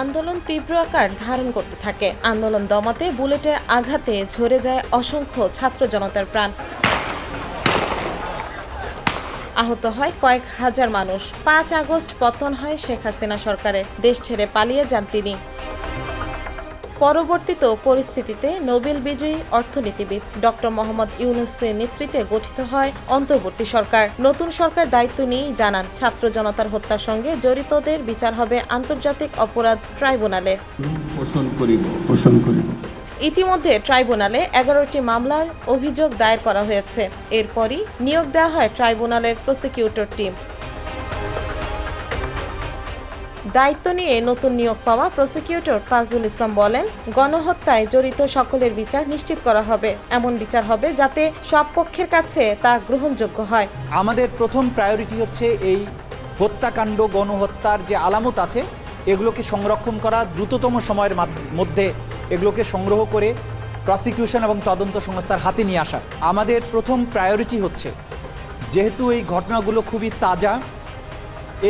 আন্দোলন তীব্র আকার ধারণ করতে থাকে। আন্দোলন দমাতে বুলেটের আঘাতে ঝরে যায় অসংখ্য ছাত্র জনতার প্রাণ। আহত হয় কয়েক হাজার মানুষ। পাঁচ আগস্ট পতন হয় শেখ হাসিনা সরকারের। দেশ ছেড়ে পালিয়ে যান তিনি। পরবর্তীত পরিস্থিতিতে নোবেল বিজয়ী অর্থনীতিবিদ ডক্টর মোহাম্মদ ইউনুসের নেতৃত্বে গঠিত হয় অন্তর্বর্তী সরকার। নতুন সরকার দায়িত্ব নিয়ে জানান ছাত্র জনতার হত্যার সঙ্গে জড়িতদের বিচার হবে আন্তর্জাতিক অপরাধ ট্রাইব্যুনালে। পোষণ করিব পোষণ করিব। ইতিমধ্যে ট্রাইব্যুনালে এগারোটি মামলার অভিযোগ দায়ের করা হয়েছে। এরপরই নিয়োগ দেওয়া হয় ট্রাইব্যুনালের প্রসিকিউটর টিম। দায়িত্ব নিয়ে নতুন নিয়োগ পাওয়া প্রসিকিউটর তাজুল ইসলাম বলেন, গণহত্যায় জড়িত সকলের বিচার নিশ্চিত করা হবে। এমন বিচার হবে যাতে সব পক্ষের কাছে তা গ্রহণযোগ্য হয়। আমাদের প্রথম প্রায়োরিটি হচ্ছে এই হত্যাকাণ্ড, গণহত্যার যে আলামত আছে, এগুলোকে সংরক্ষণ করা, দ্রুততম সময়ের মাধ্য- এগুলোকে সংগ্রহ করে প্রসিকিউশন এবং তদন্ত সংস্থার হাতে নিয়ে আসা। আমাদের প্রথম প্রায়োরিটি হচ্ছে, যেহেতু এই ঘটনাগুলো খুবই তাজা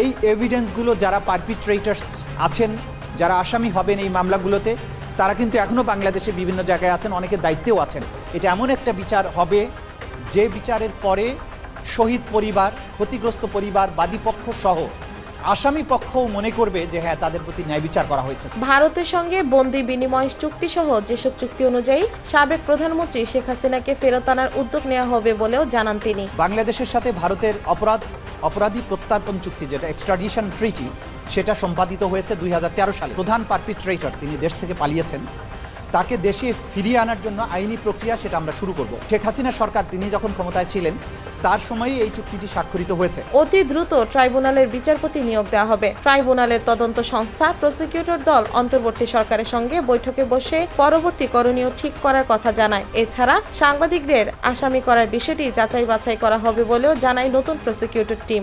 এই এভিডেন্সগুলো যারা পারপিট্রেটার্স আছেন যারা আসামি হবেন এই মামলাগুলোতে তারা কিন্তু এখনও বাংলাদেশে বিভিন্ন জায়গায় আছেন অনেকে দায়িত্বেও আছেন। এটা এমন একটা বিচার হবে যে বিচারের পরে শহীদ পরিবার ক্ষতিগ্রস্ত পরিবার বাদীপক্ষ সহ আসামি পক্ষও মনে করবে যে হ্যাঁ তাদের প্রতি ন্যায় বিচার করা হয়েছে। ভারতের সঙ্গে বন্দি বিনিময় চুক্তি সহ যেসব চুক্তি অনুযায়ী সাবেক প্রধানমন্ত্রী শেখ হাসিনাকে ফেরত আনার উদ্যোগ নেওয়া হবে বলেও জানান তিনি। বাংলাদেশের সাথে ভারতের অপরাধ অপরাধী প্রত্যার্পণ চুক্তি যেটা এক্সট্রাডিশন ট্রিটি সেটা সম্পাদিত হয়েছে দুই হাজার তেরো সালে। প্রধান পারপিট্রেটর তিনি দেশ থেকে পালিয়েছেন। তাকে দেশে ফিরিয়ে আনার জন্য আইনি প্রক্রিয়া সেটা আমরা শুরু করব। শেখ হাসিনা সরকার, তিনি যখন ক্ষমতায় ছিলেন তার সময়ই এই চুক্তিটি স্বাক্ষরিত হয়েছে। অতি দ্রুত ট্রাইব্যুনালের বিচারপতি নিয়োগ দেওয়া হবে। ট্রাইব্যুনালের তদন্ত সংস্থা প্রসিকিউটর দল অন্তর্বর্তী সরকারের সঙ্গে বৈঠকে বসে পরবর্তী করণীয় ঠিক করার কথা জানায়। এছাড়া সাংবাদিকদের আসামি করার বিষয়টি যাচাই বাছাই করা হবে বলেও জানায় নতুন প্রসিকিউটর টিম।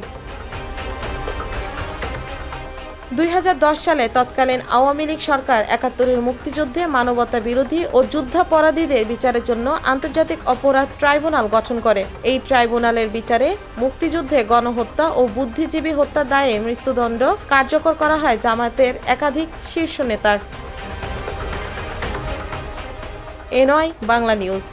দুই হাজার দশ সালে তৎকালীন আওয়ামী লীগ সরকার একাত্তরের মুক্তিযুদ্ধে মানবতা বিরোধী ও যুদ্ধাপরাধীদের বিচারের জন্য আন্তর্জাতিক অপরাধ ট্রাইব্যুনাল গঠন করে। এই ট্রাইব্যুনালের বিচারে মুক্তিযুদ্ধে গণহত্যা ও বুদ্ধিজীবী হত্যা দায়ে মৃত্যুদণ্ড কার্যকর করা হয় জামায়াতের একাধিক শীর্ষ নেতার। এ নয় বাংলা নিউজ।